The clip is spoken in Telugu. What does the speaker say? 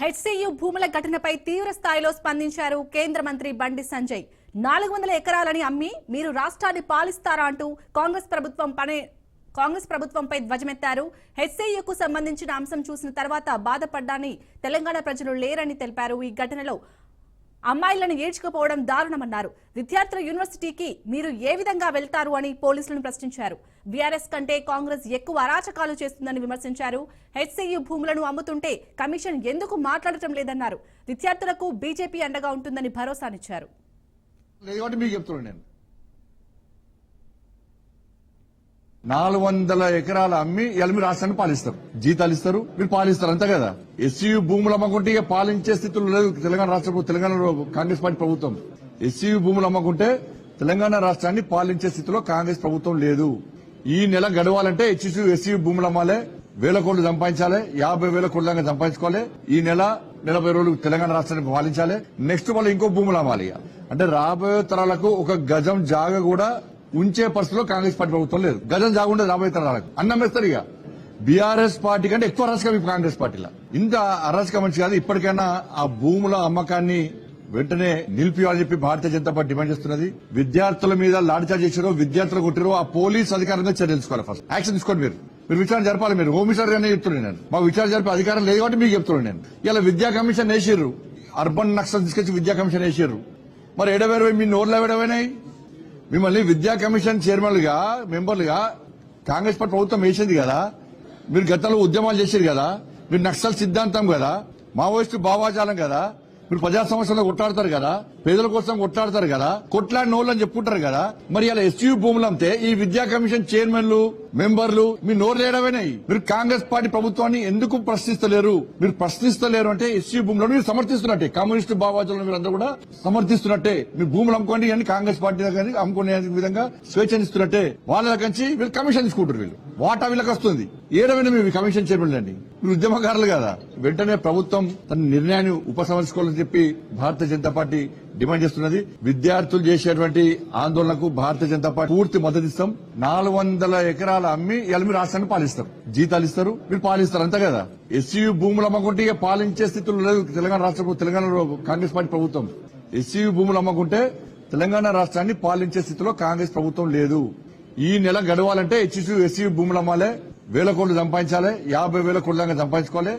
హెచ్సియు భూముల ఘటనపై తీవ్ర స్థాయిలో స్పందించారు కేంద్ర మంత్రి బండి సంజయ్. నాలుగు వందల ఎకరాలని అమ్మి మీరు రాష్ట్రాన్ని పాలిస్తారా అంటూ కాంగ్రెస్ ప్రభుత్వం పనే కాంగ్రెస్ ప్రభుత్వంపై ధ్వజమెత్తారు. హెచ్సియుకు సంబంధించిన అంశం చూసిన తర్వాత బాధపడ్డాని తెలంగాణ ప్రజలు లేరని తెలిపారు. ఈ ఘటనలో అమ్మాయిలను ఏడ్చుకుపోవడం దారుణమన్నారు. విద్యార్థుల యూనివర్సిటీకి మీరు ఏ విధంగా వెళ్తారు అని పోలీసులను ప్రశ్నించారు. బీఆర్ఎస్ కంటే కాంగ్రెస్ ఎక్కువ అరాచకాలు చేస్తుందని విమర్శించారు. హెచ్సీయూ భూములను అమ్ముతుంటే కమిషన్ ఎందుకు మాట్లాడటం లేదన్నారు. విద్యార్థులకు బీజేపీ అండగా ఉంటుందని భరోసానిచ్చారు లేదు కాబట్టి మీకు చెప్తున్నాను నేను నాలుగు వందల ఎకరాలు అమ్మి ఇవాళ మీరు రాష్ట్రాన్ని పాలిస్తారు. జీతాలు ఇస్తారు మీరు పాలిస్తారు అంతే కదా? ఎస్సీయూ భూములు అమ్మకుంటే ఇక పాలించే స్థితిలో లేదు తెలంగాణ రాష్ట్ర తెలంగాణ కాంగ్రెస్ పార్టీ ప్రభుత్వం. ఎస్సీయూ భూములు అమ్మకుంటే తెలంగాణ రాష్ట్రాన్ని పాలించే స్థితిలో కాంగ్రెస్ ప్రభుత్వం లేదు. ఈ నెల గడవాలంటే హెచ్సీ ఎస్సీ భూములు అమ్మాలి వేల కోట్లు సంపాదించాలి యాభై వేల కోట్ల దాకా సంపాదించుకోవాలి. ఈ నెల నలభై రోజులు తెలంగాణ రాష్ట్రాన్ని పాలించాలి నెక్స్ట్ మళ్ళీ ఇంకో భూములు అమ్మాలి అంటే రాబోయే తరాలకు ఒక గజం జాగ కూడా ఉంచే పరిస్థితిలో కాంగ్రెస్ పార్టీ ప్రభుత్వం లేదు. గజం జాగ రాబోయే తరాలకు. అన్నం వేస్తారు ఇక. బీఆర్ఎస్ పార్టీ కంటే ఎక్కువ అరాచకం ఇప్పుడు కాంగ్రెస్ పార్టీలో. ఇంత అరాచకం మంచి కాదు ఇప్పటికైనా ఆ భూముల అమ్మకాన్ని వెంటనే నిలిపియాలని చెప్పి భారతీయ జనతా పార్టీ డిమాండ్ చేస్తున్నది. విద్యార్థుల మీద లాఠీచార్జ్ చేసారో విద్యార్థులు కొట్టారు ఆ పోలీస్ అధికారంగా చర్యలు తీసుకోవాలి ఫస్ట్ యాక్షన్ తీసుకోండి మీరు. మీరు విచారణ జరపాలి మీరు. హోమ్ మినిస్టర్ గానే చెప్తున్నాను నేను. మాకు విచారణ జరిపే అధికారం లేదు కాబట్టి మీకు చెప్తున్నాను నేను. ఇలా విద్యా కమిషన్ వేసిర్రు. అర్బన్ నక్సల్ తీసుకొచ్చి విద్యా కమిషన్ వేసారు మరి ఎడవేరు మీ నోర్లు ఎవడవైనాయి మిమ్మల్ని విద్యా కమిషన్ చైర్మన్లుగా మెంబర్లుగా కాంగ్రెస్ పార్టీ ప్రభుత్వం వేసింది కదా. మీరు గతంలో ఉద్యమాలు చేశారు కదా. మీరు నక్సల్ సిద్ధాంతం కదా. మావోయిస్టు భావాజాలం కదా. మీరు ప్రజా సమస్యలు కొట్లాడతారు కదా. పేదల కోసం కొట్లాడతారు కదా. కొట్లాడిన వాళ్ళు అని చెప్పుకుంటారు కదా. మరి అలా ఎస్యూ భూములు అమ్మితే ఈ విద్యా కమిషన్ చైర్మన్లు మెంబర్లు మీ నోరు లేడమైనాయి మీరు కాంగ్రెస్ పార్టీ ప్రభుత్వాన్ని ఎందుకు ప్రశ్నిస్తలేరు? మీరు ప్రశ్నిస్తలేరు అంటే ఎస్సీ భూములను మీరు సమర్థిస్తున్నట్టే. కమ్యూనిస్టు భావాజాలను మీరు అందరూ కూడా సమర్థిస్తున్నట్టే. మీ భూములు అమ్ముకోండి అని కాంగ్రెస్ పార్టీ దగ్గర అమ్ముకునే విధంగా స్వేచ్ఛనిస్తున్నట్టే. వాళ్ళ దగ్గర నుంచి వీళ్ళు కమిషన్ తీసుకుంటారు వీళ్ళు. వాటా వీళ్ళకి వస్తుంది. ఏడవైనా మీ కమిషన్ చైర్మన్ అండి మీరు ఉద్యమకారులు కదా. వెంటనే ప్రభుత్వం తన నిర్ణయాన్ని ఉపసంహరించుకోవాలని చెప్పి భారతీయ జనతా పార్టీ డిమాండ్ చేస్తున్నది. విద్యార్థులు చేసేటువంటి ఆందోళనకు భారతీయ జనతా పార్టీ పూర్తి మద్దతు ఇస్తాం నాలుగు వందల ఎకరాల అమ్మి ఇవాళ మీరు రాష్ట్రాన్ని పాలిస్తారు జీతాలు ఇస్తారు మీరు పాలిస్తారు అంతే కదా? ఎస్సీయూ భూములు అమ్మకుంటే ఇక పాలించే స్థితిలో లేదు. తెలంగాణ రాష్ట్ర తెలంగాణ తెలంగాణలో కాంగ్రెస్ పార్టీ ప్రభుత్వం. ఎస్సీయూ భూములు అమ్మకుంటే తెలంగాణ రాష్ట్రాన్ని పాలించే స్థితిలో కాంగ్రెస్ ప్రభుత్వం లేదు. ఈ నెల గడవాలంటే హెచ్సీ ఎస్సీ భూములు అమ్మాలే. వేల కోట్లు సంపాదించాలి. యాభై వేల కోట్ల సంపాదించుకోవాలి.